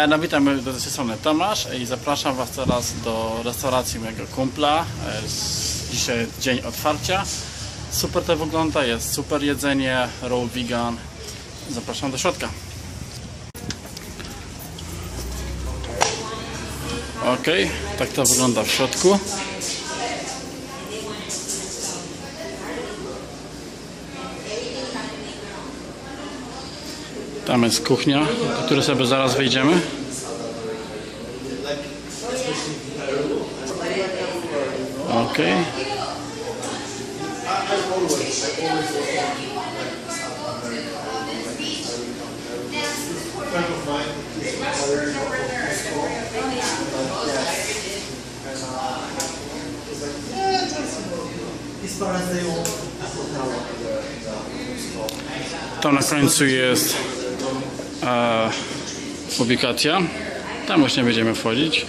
E, No witam do tej strony Tomasz i zapraszam Was teraz do restauracji mojego kumpla. E, Dzisiaj dzień otwarcia. Super to wygląda, jest super jedzenie, roll vegan. Zapraszam do środka. Ok, tak to wygląda w środku. Tam jest kuchnia, do której sobie zaraz wejdziemy. Ok. Tam na końcu jest e, ubikacja. Tam właśnie będziemy wchodzić.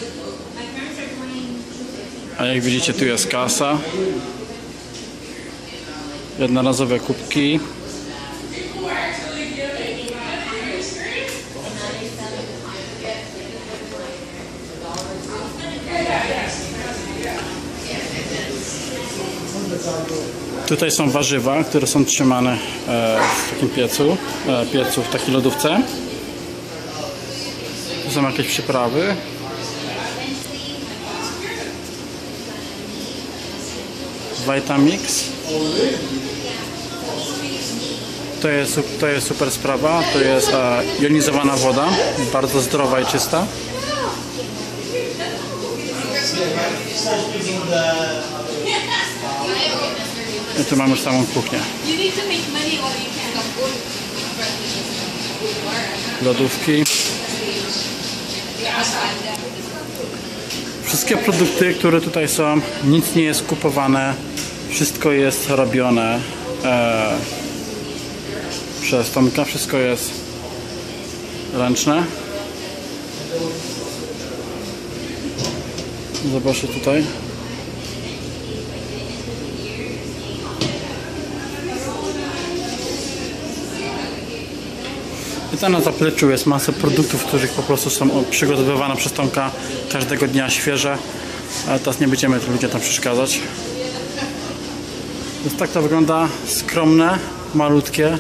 A jak widzicie tu jest kasa. Jednorazowe kubki. Tutaj są warzywa, które są trzymane e, w takim piecu, e, piecu w takiej lodówce. Tu są jakieś przyprawy. Vitamix. To jest, to jest super sprawa. To jest e, jonizowana woda, bardzo zdrowa i czysta. I tu mamy już samą kuchnię. Lodówki. Wszystkie produkty, które tutaj są, nic nie jest kupowane, wszystko jest robione e, przez Tomka, wszystko jest ręczne. Zobaczcie tutaj. Tam na zapleczu jest masa produktów, których po prostu są przygotowywane przez Tomka każdego dnia świeże. Ale teraz nie będziemy tym tam przeszkadzać. Więc tak to wygląda. Skromne, malutkie.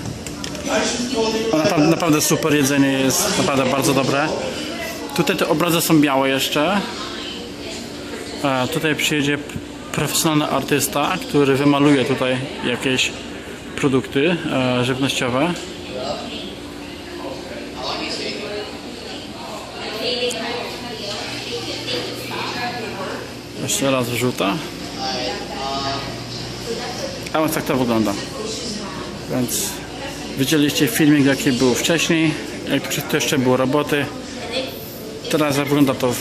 Naprawdę, naprawdę super jedzenie jest, naprawdę bardzo dobre. Tutaj te obrazy są białe jeszcze. E, tutaj przyjedzie profesjonalny artysta, który wymaluje tutaj jakieś produkty e, żywnościowe. Jeszcze raz wrzuta. A więc tak to wygląda. Więc widzieliście filmik jaki był wcześniej, jak to jeszcze było roboty. Teraz wygląda to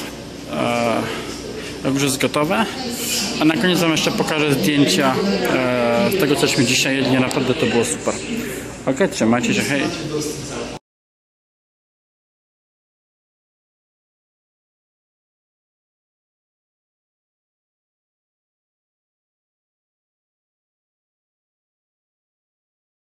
e, już jest gotowe. A na koniec wam jeszcze pokażę zdjęcia e, tego cośmy dzisiaj jedli. Naprawdę to było super. Ok, trzymajcie się, hej.